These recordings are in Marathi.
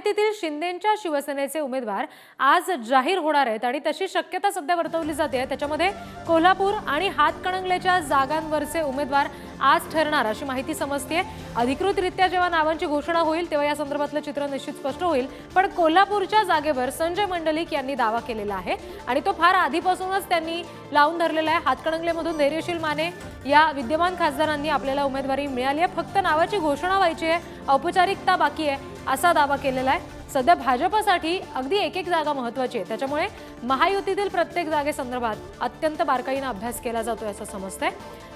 महायुतीतील शिंदेच्या शिवसेनेचे उमेदवार आज जाहीर होणार आहेत आणि तशी शक्यता सध्या वर्तवली जाते. त्याच्यामध्ये कोल्हापूर आणि हातकणंगलेच्या जागांवरचे उमेदवार आज ठरणार अशी माहिती समजते अधिकृतरित्या जेव्हा नावांची घोषणा होईल तेव्हा या संदर्भातलं चित्र निश्चित स्पष्ट होईल. पण कोल्हापूरच्या जागेवर संजय मंडलिक यांनी दावा केलेला आहे आणि तो फार आधीपासूनच त्यांनी लावून धरलेला आहे. हातकणंगलेमधून धैर्यशील माने या विद्यमान खासदारांनी आपल्याला उमेदवारी मिळाली आहे. फक्त नावाची घोषणा व्हायची आहे. औपचारिकता बाकी आहे. असा दावा केलेला आहे. सध्या भाजपसाठी अगदी एक एक जागा महत्वाची आहे. त्याच्यामुळे महायुतीतील प्रत्येक जागेसंदर्भात अत्यंत बारकाईनं अभ्यास केला जातोय असं समजतंय.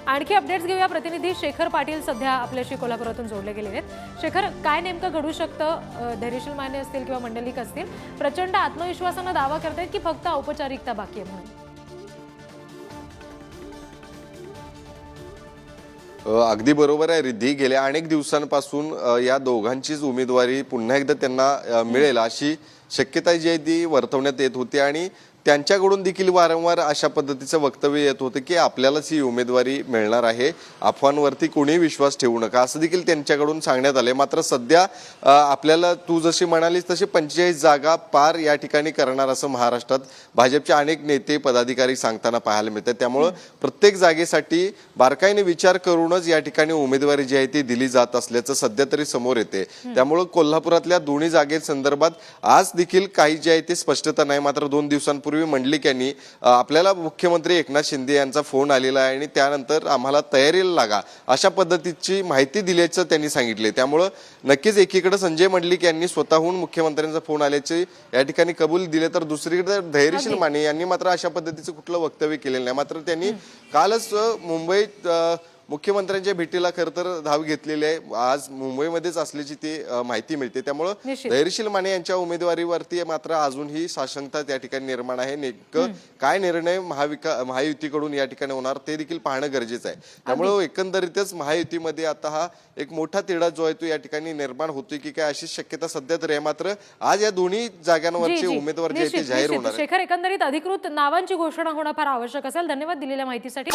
आणखी अपडेट्स घेऊया. प्रतिनिधी शेखर पाटील सध्या आपल्याशी कोल्हापुरातून जोडले गेले आहेत. शेखर काय नेमकं घडू शकतं? धैर्यशील माने असतील किंवा मंडलिक असतील? प्रचंड आत्मविश्वासानं दावा करतायत की फक्त औपचारिकता बाकी आहे म्हणून? अगदी बरोबर आहे रिद्धी. गेल्या अनेक दिवसांपासून या दोघांचीच उमेदवारी पुन्हा एकदा त्यांना मिळेल अशी शक्यता जी आहे ती वर्तवण्यात येत होती. आणि त्यांच्याकडून देखील वारंवार अशा पद्धतीचं वक्तव्य येत होतं की आपल्यालाच ही उमेदवारी मिळणार आहे. अफवांवरती कोणी विश्वास ठेवू नका. असं देखील त्यांच्याकडून सांगण्यात आले मात्र सध्या आपल्याला तू जशी म्हणालीस तशी पंचेचाळीस जागा पार या ठिकाणी करणार असं महाराष्ट्रात भाजपचे अनेक नेते पदाधिकारी सांगताना पाहायला मिळतात. त्यामुळं प्रत्येक जागेसाठी बारकाईने विचार करूनच या ठिकाणी उमेदवारी जी आहे ती दिली जात असल्याचं सध्या तरी समोर येते त्यामुळं कोल्हापुरातल्या दोन्ही जागेसंदर्भात आज देखील काही जे आहे ते स्पष्टता नाही. मात्र दोन दिवसांपूर्वी मंडलिक यांनी आपल्याला मुख्यमंत्री एकनाथ शिंदे यांचा फोन आलेला आहे आणि त्यानंतर आम्हाला तयारीला लागा अशा पद्धतीची माहिती दिल्याचं त्यांनी सांगितले. त्यामुळं नक्कीच एकीकडे संजय मंडलिक यांनी स्वतःहून मुख्यमंत्र्यांचा फोन आल्याचे या ठिकाणी कबूल दिले तर दुसरीकडे धैर्यशील माने यांनी मात्र अशा पद्धतीचं कुठलं वक्तव्य केलेलं नाही. मात्र त्यांनी कालच मुंबईत मुख्यमंत्र्यांच्या भेटीला खरं तर धाव घेतलेली आहे. आज मुंबईमध्येच असल्याची ती माहिती मिळते. त्यामुळं. धैर्यशील माने यांच्या उमेदवारीवरती मात्र अजूनही साशंकता त्या ठिकाणी निर्माण आहे. नेमकं काय निर्णय महाविका महायुतीकडून या ठिकाणी होणार ते देखील पाहणं गरजेचं आहे. त्यामुळं एकंदरीतच महायुतीमध्ये आता हा एक मोठा तिढा जो आहे तो या ठिकाणी निर्माण होतोय की काय अशी शक्यता सध्या तरी आहे. मात्र आज या दोन्ही जागांवरचे. उमेदवार जे आहेत ते जाहीर. होणार शेखर एकंदरीत अधिकृत नावांची घोषणा होणं फार आवश्यक असेल. धन्यवाद दिलेल्या माहितीसाठी.